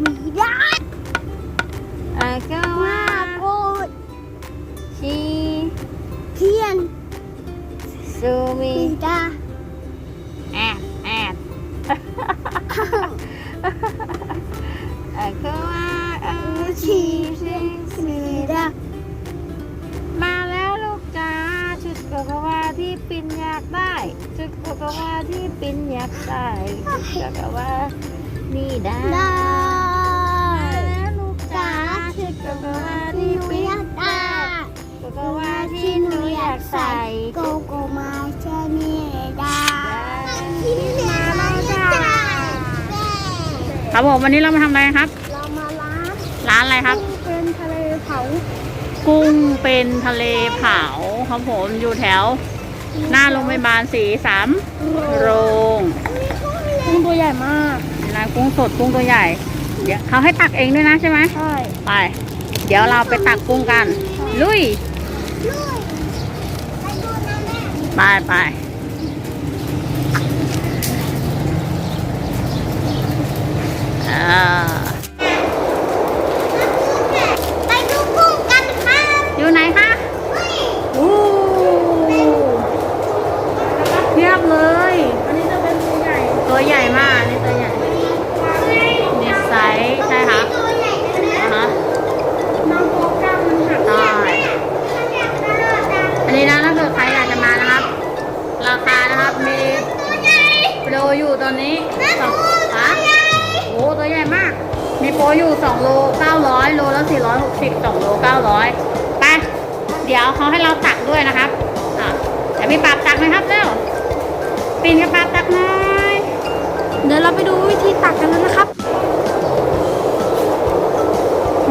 วีดาอาก็ว่าว่าโกดชีเทียนซูมีวีดาแอดแอดอาก็ว่าเออชีซิสวีดามาแล้วลูกจ้าชุดโกโกวาที่ปินอยากได้ชุดโกโกวาที่ปินอยากได้ชุดโกโกวานี่ได้ โกโกวาที่หนูปินอยากได้โกโกวาที่หนูอยากใส่โกโกมาเชนี่ได้มาแล้วจ้าครับผมวันนี้เรามาทำอะไรครับ เรามาล้างร้านอะไรครับกุ้งเป็นทะเลเผา กุ้งเป็นทะเลเผาครับผมอยู่แถว หน้าโรงพยาบาลสีสามโรงกุ้งตัวใหญ่มากร้านกุ้งสดกุ้งตัวใหญ่เดี๋ยวเขาให้ตักเองด้วยนะใช่ไหมใช่ไป เดี๋ยวเราไปตักกุ้งกัน ลุยลุยไปไป เขาให้เราตักด้วยนะครับอะมีปรับตักไหมครับเร็วปีนกับปรับตักหน่อยเดี๋ยวเราไปดูวิธีตักกันแล้วนะครับ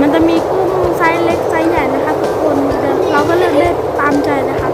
มันจะมีกุ้งไซส์เล็กไซส์ใหญ่นะครับทุกคนเดี๋ยวเราก็เลือกได้ตามใจนะครับ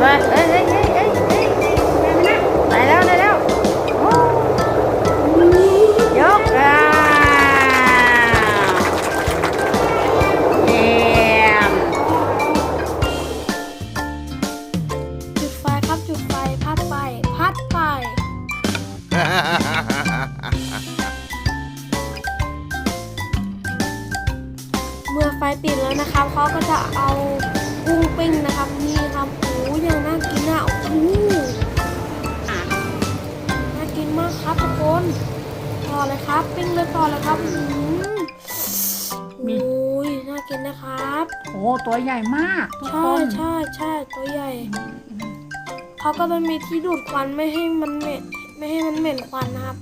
ไปเอ้ยเอ้ยเอ้ยเอ้ยเอ้ยไปแล้วไปแล้วยกอ่าเดียมจุดไฟครับจุดไฟพัดไปพัดไป เมื่อไฟติดแล้วนะครับเขาก็จะเอากุ้งปิ้งนะครับนี่ครับ อ้ยยังน่ากินอะโอ้โหน่ากินมากครับทุกคน ต่อเลยครับ ปิ้งเลยต่อเลยครับอื้อหือมีโอ้ยน่ากินนะครับ โอ้ตัวใหญ่มากทุกใช่คนใช่ใช่ตัวใหญ่ เขาก็จะมีที่ดูดควันไม่ให้มันเหม็นไม่ให้มันเหม็นควันนะครับ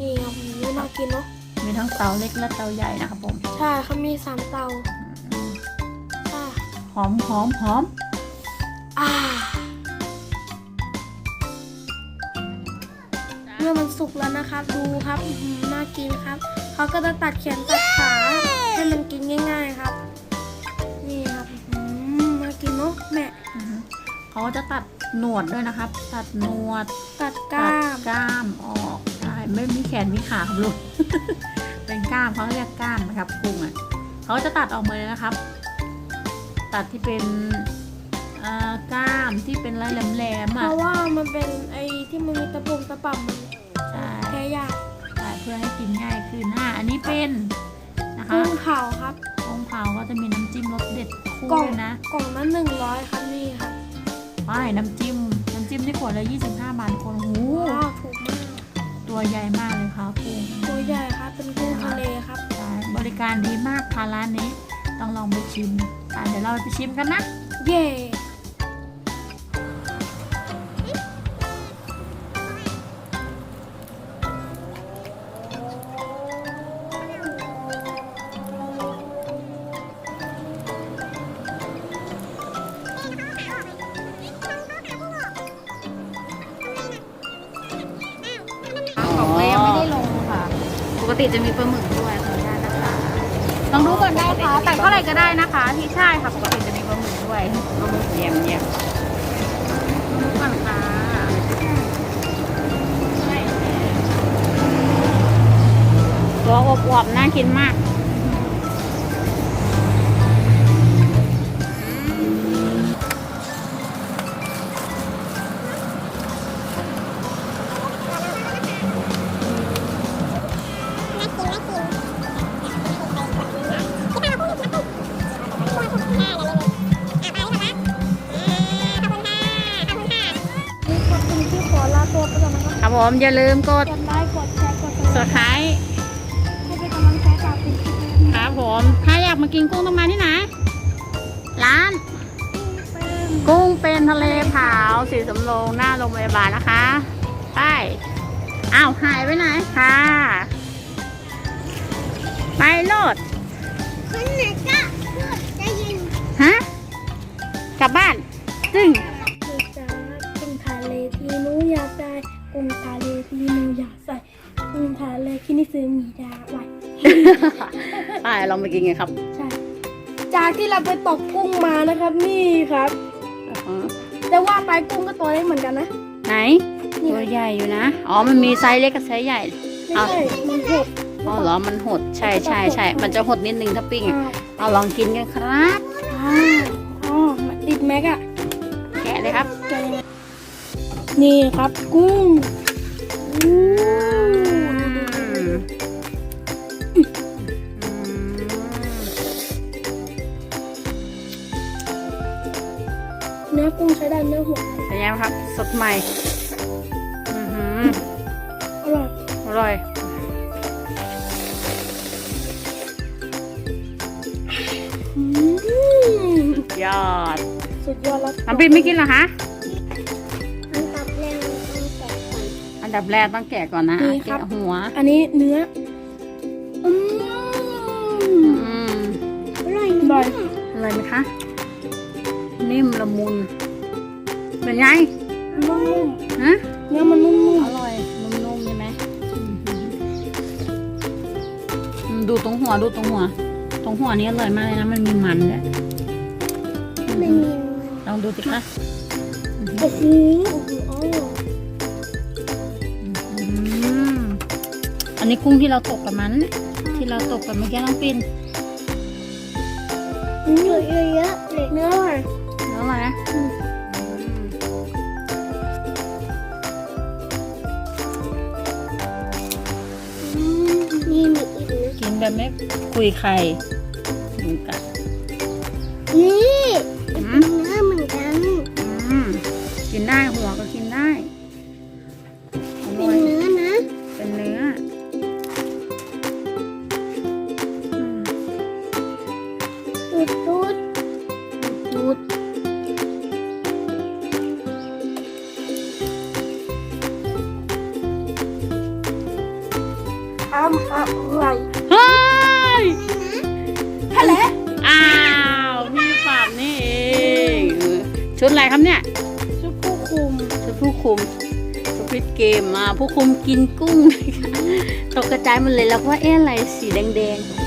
นี่ครับโอ้โหน่ากินเนาะ มีทั้งเตาเล็กและเตาใหญ่นะครับผม ใช่เขามีสามเตาใช่หอมหอมหอมอ่า เมื่อมันสุกแล้วนะครับ ดูครับอื้อหือน่ากินครับ เขาก็จะตัดแขนตัดขาให้มันกินง่าย ๆครับ นี่ครับอื้อหือน่ากินเนาะแม่อือฮึเขาจะตัดหนวดด้วยนะครับ ตัดหนวด ตัดกตัล้าดมกล้ามออกใช่ไม่มีแขนมีขาครับลูกเป็นกล้ามเขาเรียกกล้ามนะครับกุ้งอะเขาจะตัดออกมาเลยนะครับ ตัดที่เป็นเอ่อ กล้ามที่เป็นลายแหลมๆเพอะราะว่ามันเป็นไอ้ที่มันมีตะปุ่มตะป่ำมันใช่แค่ยากใช่เพื่อให้กินง่ายขึ้นอะอันนี้เป็นนะคะกุ้งเผาครับกุ้งเผาก็จะมีน้ำจิ้มรสเด็ดคู่กล่องเลยนะกล่องละหนึ่งร้อยครับนี่ครับไม่น้ำจิ้มน้ำจิ้มที่ขวดละ25 บาทคนหูว้าวถูกมากตัวใหญ่มากเลยครับกุ้งตัวใหญ่ครับเป็นกุ้งทะเลครับ ใช่บริการดีมากค่ะร้านนี้ต้องลองไปชิมอะเดี๋ยวเราไปชิมกันนะ เย่ ติจะมีปลาหมึกด้วยขออนุญาตนะคะลองดูก่อนได้ค่ะแต่เท่าไหร่ก็ได้นะคะ ที่ใช่ค่ะปกติจะมีปลาหมึกด้วยปลาหมึกเยี่ยมเยี่ยมดูก่อนค่ะตัวอบๆน่ากินมาก นะครับครับผมอย่าลืมกดกดไลค์กดแชร์กดติดสุตามดท้ายให้เป็นกำลังใจกับคุณที่ครับผมถ้าอยากมากินกุ้งต้องมาที่ไหนร้าน กุ้งเป็นทะเลเผาสีสำโรงหน้าโรงพยาบาลนะคะ ไป อ้าว หายไปไหนค่ะ ไปโลด คนไหนก็จะยินฮะ กลับบ้าน จึงดูจ้ากุ้งทะเลที่หนูอยากได้ กุ้งทะเลที่หนูอยากใส่กุ้งทะเลที่นี่ซื้อหมีดาไว้ไปลองไปกินกันครับ ใช่ จากที่เราไปตกกุ้งมานะครับ นี่ครับแต่ว่าไปกุ้งก็ตัวเล็กเหมือนกันนะ ไหนนี่ตัวใหญ่อยู่นะ อ๋อ มันมีไซส์เล็กกับไซส์ใหญ่ไม่ใช่มันหดอ๋อเหรอ มันหด ใช่ใช่ใช่ มันจะหดนิดนึงถ้าปิ้งอ้าอะวเอาลองกินกันครับอ้าวอ๋อติดแม็กอะแกะเลยครับ นี่ครับกุ้งเนื้อกุ้งใช้ได้เนื้อหัวเป็นยังครับ สดใหม่อือร่อย อร่อยอยอด สุดยอดแล้วน้ำปินไม่กินเหรอคะ ดับแรกต้องแกะก่อนอันดับแรกต้องแกะก่อนนะนี่ครับ แกะหัวอันนี้เนื้อ อืมอืมอร่อยอร่อยอร่อยไหมคะ นิ่มละมุน เป็นไงนุ่มฮะๆเนื้อมันนุ่มอร่อยนุ่มๆใช่ไหมอืมอืมดูตรงหัวดูตรงหัว ตรงหัวนี้อร่อยมากเลยนะมันมีมันด้วยๆไม่มีลองดูสิคะ โอ้โหโอ้โห อันนี้กุ้งที่เราตกกับมัน ที่เราตกกับเมื่อกี้น้องปินเนื้อเยอะๆเนื้ออร่อยแล้วอะไรนะนี่มีอีกนะกินแบบไม่คุยใครดูกันนี่อืมเนื้อเหมือนกัน อืม กินได้หัวก็กินได้ ตูดตูดดูดอ้ำอ้ำอะไรเฮ้ยทะเลอ้าวพี่ปราบนี่เองชุดอะไรครับเนี่ย ชุดผู้คุมชุดผู้คุมสพิษเกมมาผู้คุมกินกุ้งนะคะตกกระจายหมดเลยแล้วก็ว่าเอ๊ะอะไรสีแดงๆ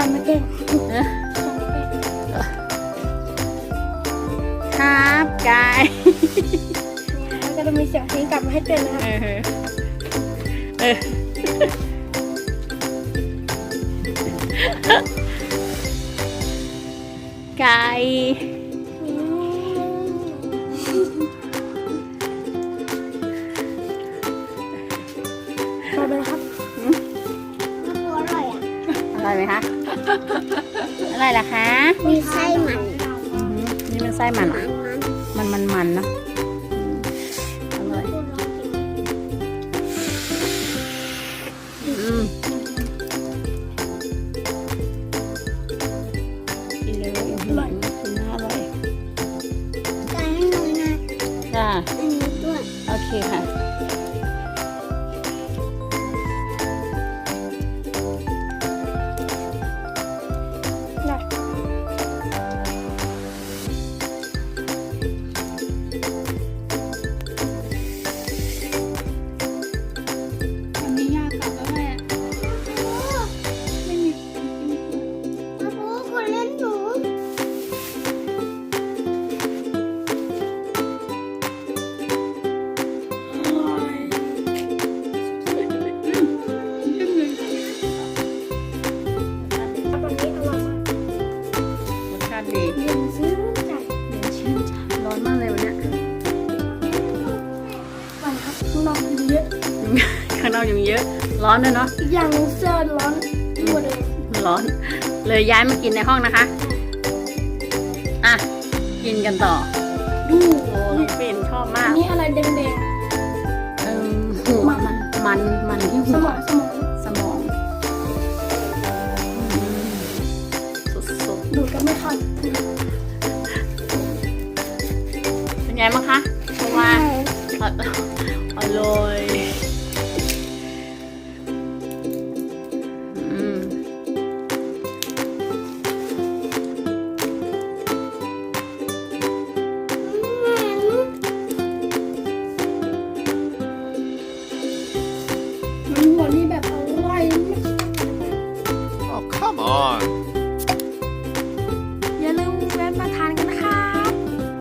จำไม่เก่งเอ๊ะจำไม่เก่งครับกายมันก็จะมีเสียงเพลงกลับมาให้เตือนนะครับเออเออไก่มาเลยครับอร่อยอะ อร่อยไหมคะ อร่อยเหรอคะ มีไส้มันอือหือนี่มันไส้มันเหรอมันมันมันมันมันเนาะ อนด้วยเนาะอีกอย่างหนึงเสื้อร้อนหมดเลยร้อน เลยย้ายมากินในห้องนะคะ อะ กินกันต่อ ดูโอ้ลูกปิ่นชอบมาอักนนี้อะไรแดงเออหัวมันมันมันที่ๆหัสวมองสมองสมองอืมสุดดูดกันไม่ทันๆเป็นไงบ้างคะเพราะว่า อร่อย